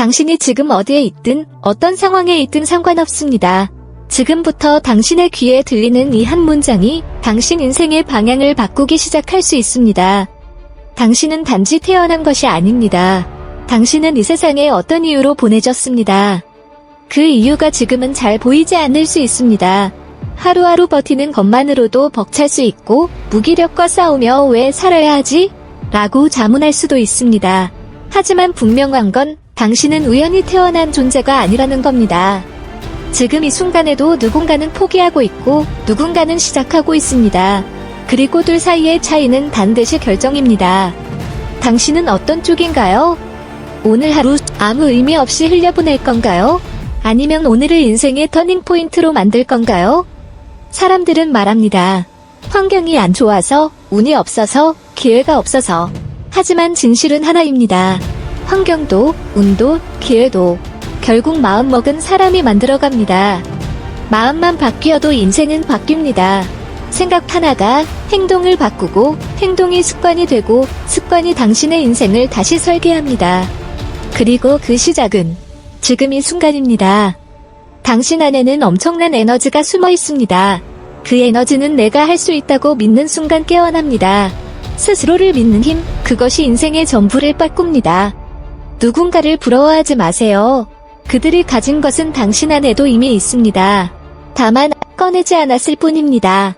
당신이 지금 어디에 있든 어떤 상황에 있든 상관없습니다. 지금부터 당신의 귀에 들리는 이 한 문장이 당신 인생의 방향을 바꾸기 시작할 수 있습니다. 당신은 단지 태어난 것이 아닙니다. 당신은 이 세상에 어떤 이유로 보내졌습니다. 그 이유가 지금은 잘 보이지 않을 수 있습니다. 하루하루 버티는 것만으로도 벅찰 수 있고 무기력과 싸우며 왜 살아야 하지? 라고 자문할 수도 있습니다. 하지만 분명한 건 당신은 우연히 태어난 존재가 아니라는 겁니다. 지금 이 순간에도 누군가는 포기하고 있고 누군가는 시작하고 있습니다. 그리고 둘 사이의 차이는 반드시 결정입니다. 당신은 어떤 쪽인가요? 오늘 하루 아무 의미 없이 흘려보낼 건가요? 아니면 오늘을 인생의 터닝포인트로 만들 건가요? 사람들은 말합니다. 환경이 안 좋아서, 운이 없어서, 기회가 없어서. 하지만 진실은 하나입니다. 환경도, 운도, 기회도 결국 마음먹은 사람이 만들어갑니다. 마음만 바뀌어도 인생은 바뀝니다. 생각 하나가 행동을 바꾸고 행동이 습관이 되고 습관이 당신의 인생을 다시 설계합니다. 그리고 그 시작은 지금 이 순간입니다. 당신 안에는 엄청난 에너지가 숨어 있습니다. 그 에너지는 내가 할 수 있다고 믿는 순간 깨어납니다. 스스로를 믿는 힘, 그것이 인생의 전부를 바꿉니다. 누군가를 부러워하지 마세요. 그들이 가진 것은 당신 안에도 이미 있습니다. 다만 꺼내지 않았을 뿐입니다.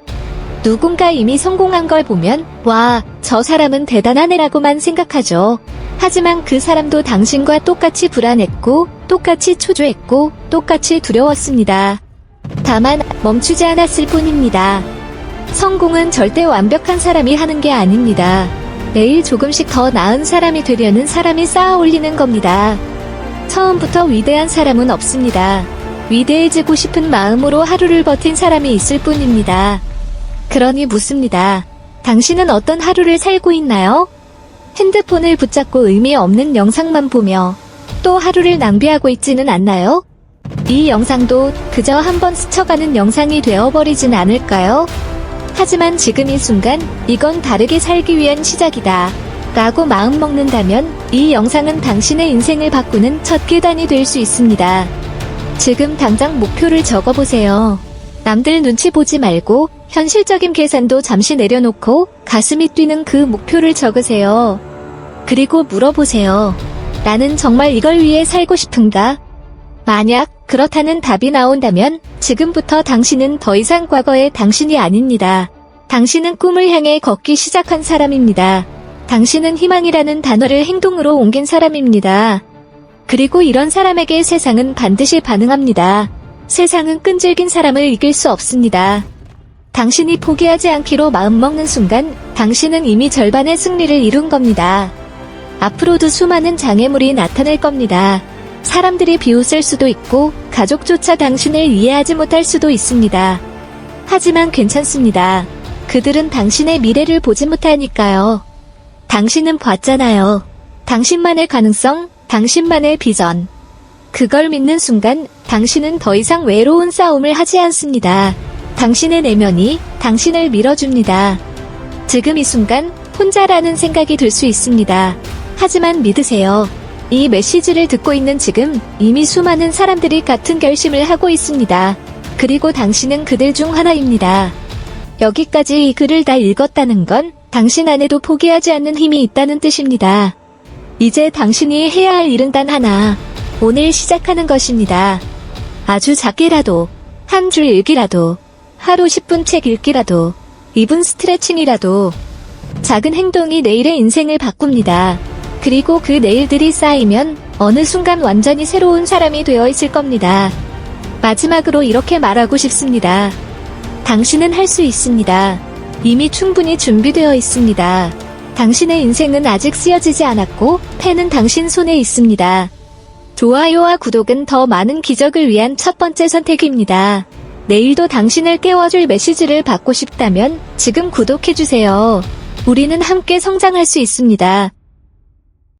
누군가 이미 성공한 걸 보면, 와, 저 사람은 대단한 애라고만 생각하죠. 하지만 그 사람도 당신과 똑같이 불안했고, 똑같이 초조했고, 똑같이 두려웠습니다. 다만 멈추지 않았을 뿐입니다. 성공은 절대 완벽한 사람이 하는 게 아닙니다. 매일 조금씩 더 나은 사람이 되려는 사람이 쌓아 올리는 겁니다. 처음부터 위대한 사람은 없습니다. 위대해지고 싶은 마음으로 하루를 버틴 사람이 있을 뿐입니다. 그러니 묻습니다. 당신은 어떤 하루를 살고 있나요? 핸드폰을 붙잡고 의미 없는 영상만 보며 또 하루를 낭비하고 있지는 않나요? 이 영상도 그저 한번 스쳐가는 영상이 되어버리진 않을까요? 하지만 지금 이 순간 이건 다르게 살기 위한 시작이다. 라고 마음먹는다면 이 영상은 당신의 인생을 바꾸는 첫 계단이 될 수 있습니다. 지금 당장 목표를 적어보세요. 남들 눈치 보지 말고 현실적인 계산도 잠시 내려놓고 가슴이 뛰는 그 목표를 적으세요. 그리고 물어보세요. 나는 정말 이걸 위해 살고 싶은가? 만약 그렇다는 답이 나온다면 지금부터 당신은 더 이상 과거의 당신이 아닙니다. 당신은 꿈을 향해 걷기 시작한 사람입니다. 당신은 희망이라는 단어를 행동으로 옮긴 사람입니다. 그리고 이런 사람에게 세상은 반드시 반응합니다. 세상은 끈질긴 사람을 이길 수 없습니다. 당신이 포기하지 않기로 마음먹는 순간 당신은 이미 절반의 승리를 이룬 겁니다. 앞으로도 수많은 장애물이 나타날 겁니다. 사람들이 비웃을 수도 있고 가족조차 당신을 이해하지 못할 수도 있습니다. 하지만 괜찮습니다. 그들은 당신의 미래를 보지 못하니까요. 당신은 봤잖아요. 당신만의 가능성, 당신만의 비전. 그걸 믿는 순간 당신은 더 이상 외로운 싸움을 하지 않습니다. 당신의 내면이 당신을 밀어줍니다. 지금 이 순간 혼자라는 생각이 들 수 있습니다. 하지만 믿으세요. 이 메시지를 듣고 있는 지금 이미 수많은 사람들이 같은 결심을 하고 있습니다. 그리고 당신은 그들 중 하나입니다. 여기까지 이 글을 다 읽었다는 건 당신 안에도 포기하지 않는 힘이 있다는 뜻입니다. 이제 당신이 해야 할 일은 단 하나. 오늘 시작하는 것입니다. 아주 작게라도, 한 줄 읽기라도, 하루 10분 책 읽기라도, 2분 스트레칭이라도, 작은 행동이 내일의 인생을 바꿉니다. 그리고 그 내일들이 쌓이면 어느 순간 완전히 새로운 사람이 되어 있을 겁니다. 마지막으로 이렇게 말하고 싶습니다. 당신은 할 수 있습니다. 이미 충분히 준비되어 있습니다. 당신의 인생은 아직 쓰여지지 않았고, 펜은 당신 손에 있습니다. 좋아요와 구독은 더 많은 기적을 위한 첫 번째 선택입니다. 내일도 당신을 깨워줄 메시지를 받고 싶다면 지금 구독해주세요. 우리는 함께 성장할 수 있습니다.